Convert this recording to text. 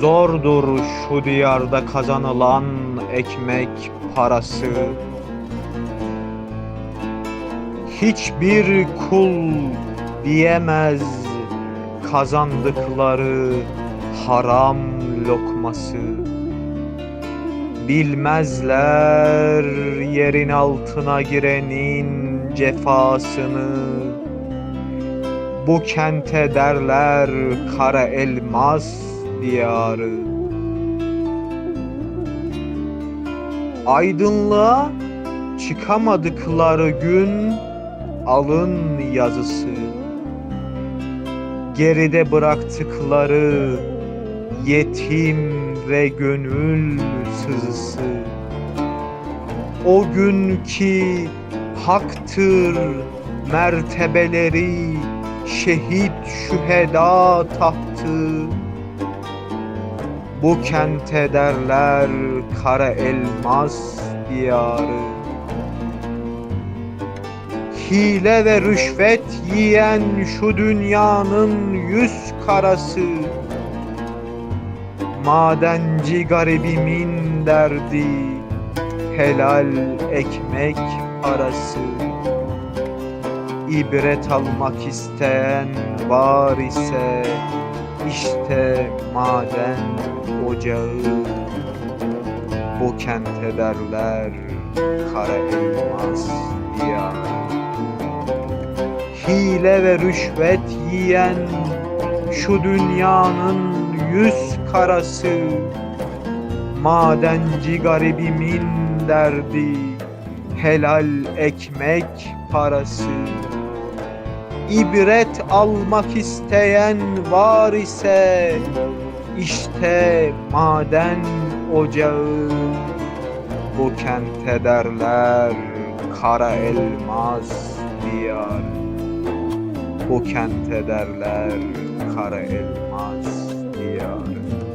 Zordur şu diyarda kazanılan ekmek parası. Hiçbir kul diyemez kazandıkları haram lokması. Bilmezler yerin altına girenin cefasını. Bu kente derler kara elmas diyarı. Aydınlığa çıkamadıkları gün alın yazısı. Geride bıraktıkları yetim ve gönül sızısı. O gün ki haktır mertebeleri şehit şüheda tahtı Bu kente derler kara elmas diyarı. Hile ve rüşvet yiyen şu dünyanın yüz karası. Madenci garibimin derdi helal ekmek parası İbret almak isteyen var ise işte maden ocağı Bu kente derler kara elmas diyarı. Hile ve rüşvet yiyen şu dünyanın yüz karası Madenci garibimin derdi helal ekmek parası İbret almak isteyen var ise işte maden ocağı. Bu kente derler kara elmas diyar. Bu kente derler kara elmas diyarı